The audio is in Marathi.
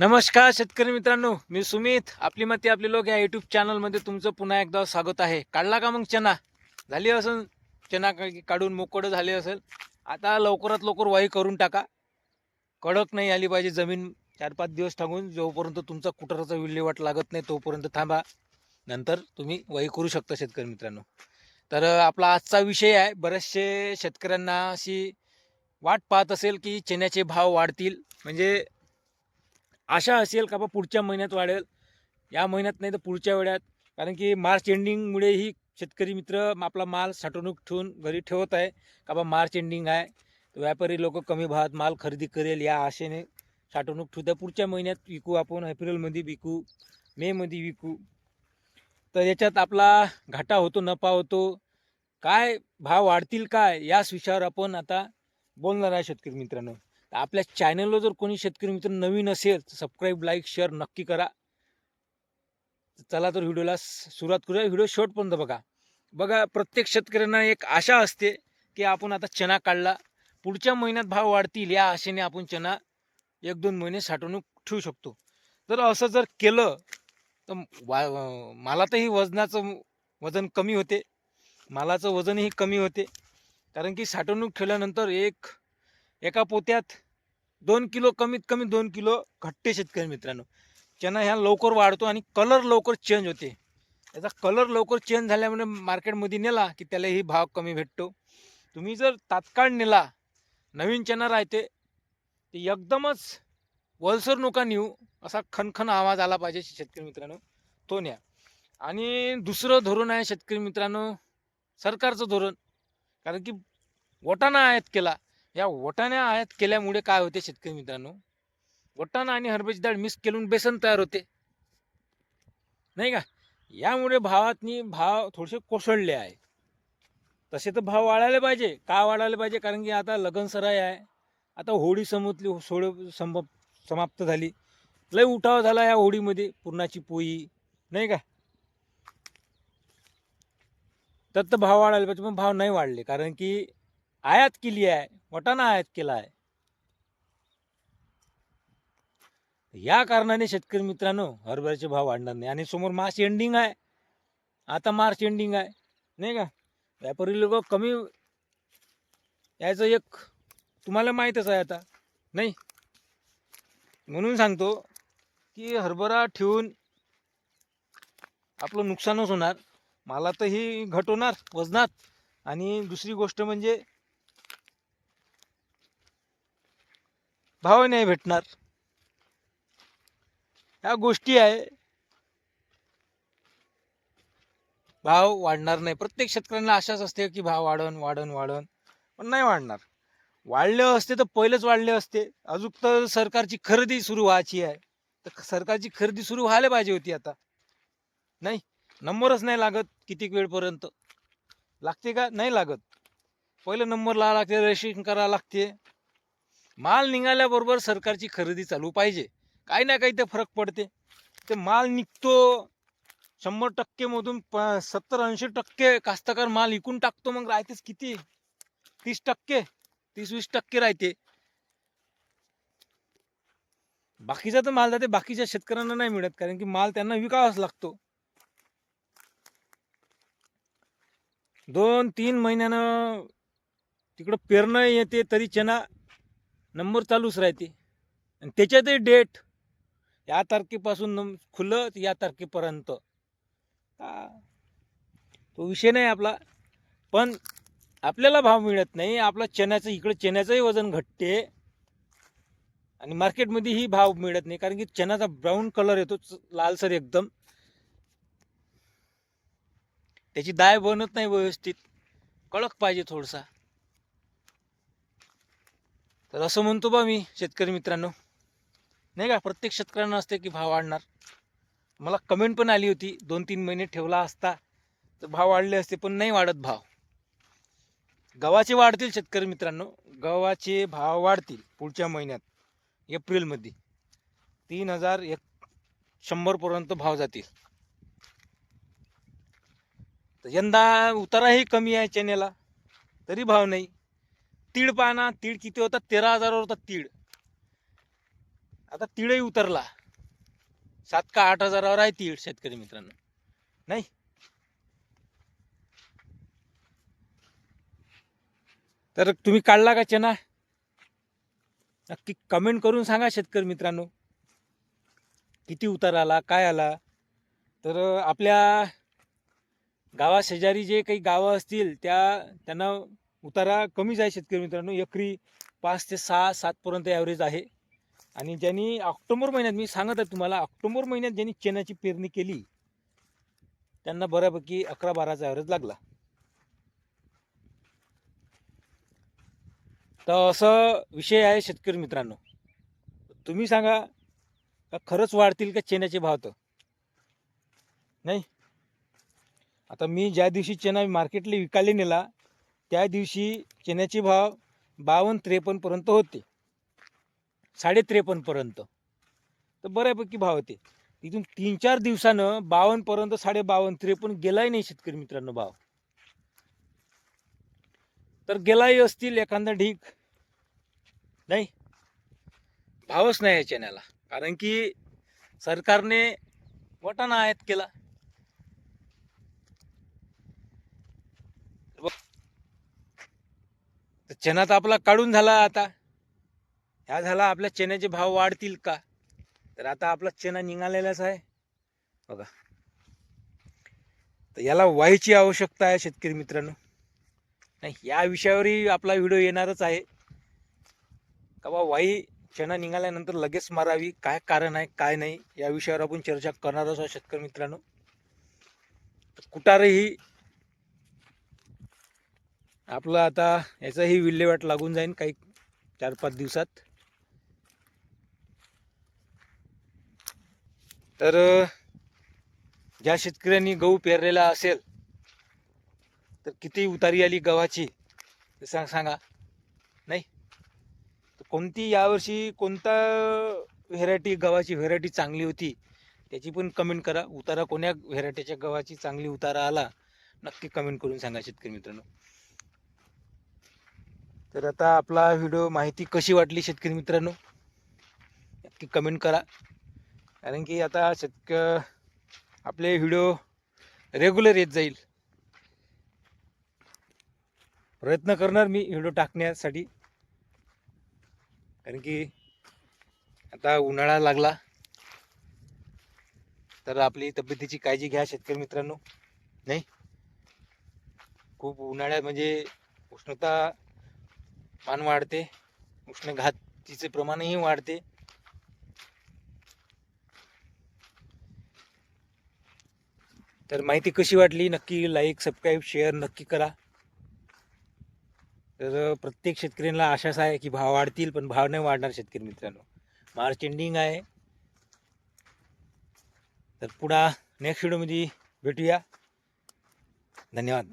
नमस्कार शेतकरी मित्रांनो मी सुमित. आपली मती आपले लोक या युट्यूब चॅनलमध्ये तुमचं पुन्हा एकदा स्वागत आहे. काढला का मग चना झाली असेल? चना काढून मोकळं झाले असेल? आता लवकरात लवकर वाई करून टाका. कडक नाही आली पाहिजे जमीन. चार पाच दिवस टाकून जोपर्यंत तुमचा कुटराचा विल्हेवाट लागत नाही तोपर्यंत थांबा. नंतर तुम्ही वाई करू शकता शेतकरी मित्रांनो. तर आपला आजचा विषय आहे बरेचसे शेतकऱ्यांना अशी वाट पाहत असेल की चण्याचे भाव वाढतील. म्हणजे आशा असेल का बा पुढच्या महिन्यात वाढेल? या महिन्यात नाही तर पुढच्या वेळात. कारण की मार्च एंडिंगमुळे ही शेतकरी मित्र आपला माल साठवणूक ठेवून घरी ठेवत आहे. का बा मार्च एंडिंग आहे. तर व्यापारी लोक कमी भावात माल खरेदी करेल या आशेने साठवणूक ठेवतात पुढच्या महिन्यात विकू आपण एप्रिलमध्ये विकू मेमध्ये विकू. तर याच्यात आपला घाटा होतो नफा होतो. काय भाव वाढतील काय? याच विषयावर आपण आता बोलणार आहे शेतकरी मित्रांनो. तर आपल्या चॅनलवर जर कोणी शेतकरी मित्र नवीन असेल तर सबस्क्राईब लाईक शेअर नक्की करा. चला तर व्हिडिओला सुरुवात करूया. व्हिडिओ शेवटपर्यंत बघा. बघा प्रत्येक शेतकऱ्यांना एक आशा असते की आपण आता चना काढला. पुढच्या महिन्यात भाव वाढतील या आशेने आपण चना एक दोन महिने साठवणूक ठेवू शकतो. तर असं जर केलं तर वा मालातही वजनाचं वजन कमी होते. मालाचं वजनही कमी होते. कारण की साठवणूक ठेवल्यानंतर एक एका पोत्यात दोन किलो कमीत कमी दोन किलो घट्टे शेतकरी मित्रांनो. चना ह्या लवकर वाढतो आणि कलर लवकर चेंज होते. याचा कलर लवकर चेंज झाल्यामुळे मार्केटमध्ये नेला की त्यालाही भाव कमी भेटतो. तुम्ही जर तात्काळ नेला नवीन चना राहते ते एकदमच वलसर नोका नेऊ असा खनखन आवाज आला पाहिजे शेतकरी मित्रांनो. तो न्या. आणि दुसरं धोरण आहे शेतकरी मित्रांनो सरकारचं धोरण. कारण की वटाणा आयात केला. या वटाण्या आयात केल्यामुळे काय होते शेतकरी मित्रांनो? वटाणा आणि हरभऱ्याची डाळ मिक्स केलून बेसन तयार होते. नाही का? यामुळे भावातनी भाव थोडेसे कोसळले आहे. तसे तर भाव वाढायला पाहिजे. का वाढायला पाहिजे? कारण की आता लगनसराय आहे. आता होळी समोतली सोड संप समाप्त झाली. लय उठाव झाला या होळीमध्ये पुरणाची पोळी. नाही का? तर भाव वाढायला पाहिजे पण भाव नाही वाढले. कारण की आयात केली आहे वटाणा आयात केला आहे. या कारणाने शेतकरी मित्रांनो हरभऱ्याचे भाव वाढणार नाही. आणि समोर मार्च एंडिंग आहे. आता मार्च एंडिंग आहे. नाही का? व्यापारी लोक कमी यायचं एक तुम्हाला माहीतच आहे आता. नाही? म्हणून सांगतो की हरभरा ठेवून आपलं नुकसानच होणार. मला तर ही घट होणार वजनात. आणि दुसरी गोष्ट म्हणजे भाव नाही भेटणार. ह्या गोष्टी आहे. भाव वाढणार नाही. प्रत्येक शेतकऱ्यांना आशाच असते की भाव वाढन वाढन वाढन. पण नाही वाढणार. वाढले असते तर पहिलेच वाढले असते. अजून तर सरकारची खरेदी सुरू व्हायची आहे. तर सरकारची खरेदी सुरू व्हायला पाहिजे होती आता. नाही नंबरच नाही लागत कितीक वेळपर्यंत लागते का? नाही लागत. पहिलं नंबर लावा लागते रजिस्ट्रेशन करावं लागते. माल निघाल्याबरोबर सरकारची खरेदी चालू पाहिजे. काही ना काही ते फरक पडते. ते माल निघतो शंभर टक्केमधून प सत्तर ऐंशी टक्के कास्तकार माल विकून टाकतो मग राहतेच किती? तीस टक्के तीस वीस टक्के राहते. बाकीचा तर माल जाते बाकीच्या शेतकऱ्यांना नाही मिळत कारण की माल त्यांना विकावाच लागतो. दोन तीन महिन्यानं तिकडं पेरणं येते तरी चना नंबर चालूच राहते. आणि त्याच्यातही डेट या तारखेपासून नम खुलं या तारखेपर्यंत. तो विषय नाही आपला. पण आपल्याला भाव मिळत नाही. आपला चण्याचं इकडं चण्याचंही वजन घटते. आणि मार्केटमध्येही भाव मिळत नाही. कारण की चण्याचा ब्राऊन कलर येतो लालसर एकदम. त्याची दाय बनत नाही व्यवस्थित. कळक पाहिजे थोडसा. तर असं म्हणतो बा मी शेतकरी मित्रांनो. नाही का? प्रत्येक शेतकऱ्यांना असते की भाव वाढणार. मला कमेंट पण आली होती दोन तीन महिने ठेवला असता तर भाव वाढले असते पण नाही वाढत भाव. गव्हाचे वाढतील शेतकरी मित्रांनो. गव्हाचे भाव वाढतील पुढच्या महिन्यात एप्रिलमध्ये तीन हजार एक शंभरपर्यंत भाव जातील. तर यंदा उताराही कमी आहे चण्याला तरी भाव नाही. तीळ पाना तीळ किती होतात तेरा हजारावर होतात तीळ आता तीळही उतरला. सात का आठ हजारावर आहे तीळ शेतकरी मित्रांनो. नाही? तर तुम्ही काढला का चना? नक्की कमेंट करून सांगा शेतकरी मित्रांनो. किती उतार आला काय आला? तर आपल्या गावाशेजारी जे काही गावं असतील त्या त्यांना उतारा कमीच आहे शेतकरी मित्रांनो. एकरी पाच ते सहा सातपर्यंत ॲव्हरेज आहे. आणि ज्यांनी ऑक्टोबर महिन्यात मी सांगत आहे तुम्हाला ऑक्टोबर महिन्यात ज्यांनी चण्याची पेरणी केली त्यांना बऱ्यापैकी अकरा बाराचा ॲव्हरेज लागला. तर असं विषय आहे शेतकरी मित्रांनो. तुम्ही सांगा का खरंच वाढतील का चण्याचे भाव तर? नाही? आता मी ज्या दिवशी चेना मार्केटला विकायला नेला त्या दिवशी चण्याचे भाव बावन्न त्रेपन्नपर्यंत होते. साडे त्रेपन्नपर्यंत तर बऱ्यापैकी भाव होते. तिथून तीन चार दिवसानं बावन्नपर्यंत साडे बावन्न त्रेपन्न गेलाही नाही शेतकरी मित्रांनो भाव. तर गेलाही असतील एखादा ढीक नाही. भावच नाही या चण्याला. कारण की सरकारने वटाणा आयात केला. तर चना तर आपला काढून झाला आता. ह्या झाला आपल्या चण्याचे भाव वाढतील का? तर आता आपला चना निघालेलाच आहे. बघा. तर याला वाईची आवश्यकता आहे शेतकरी मित्रांनो. नाही या विषयावरही आपला व्हिडिओ येणारच आहे. का बा वाई चणा निघाल्यानंतर लगेच मारावी काय कारण आहे काय नाही या विषयावर आपण चर्चा करणारच आहोत शेतकरी मित्रांनो. तर कुटारही आपलं आता याचाही विल्हेवाट लागून जाईल काही चार पाच दिवसात. तर ज्या शेतकऱ्यांनी गहू पेरलेला असेल तर किती उतारी आली गव्हाची ते सांग सांगा. नाही? तर कोणती यावर्षी कोणता व्हेरायटी गव्हाची व्हेरायटी चांगली होती त्याची पण कमेंट करा. उतारा कोण्या व्हेरायटीच्या गव्हाची चांगली उतारा आला नक्की कमेंट करून सांगा शेतकरी मित्रांनो. तर आता आपला व्हिडिओ माहिती कशी वाटली शेतकरी मित्रांनो? नक्की कमेंट करा. कारण की आता शेतक आपले व्हिडिओ रेग्युलर येत जाईल. प्रयत्न करणार मी व्हिडिओ टाकण्यासाठी. कारण की आता उन्हाळा लागला. तर आपली तब्येतीची काळजी घ्या शेतकरी मित्रांनो. नाही? खूप उन्हाळ्यात म्हणजे उष्णता पान वाढते उष्णघातीचे प्रमाणही वाढते. तर माहिती कशी वाटली? नक्की लाईक सबस्क्राईब शेअर नक्की करा. तर प्रत्येक शेतकऱ्यांना आशाच आहे की भाव वाढतील पण भाव नाही वाढणार शेतकरी मित्रांनो. मार्च एंडिंग आहे. तर पुन्हा नेक्स्ट व्हिडिओमध्ये भेटूया. धन्यवाद.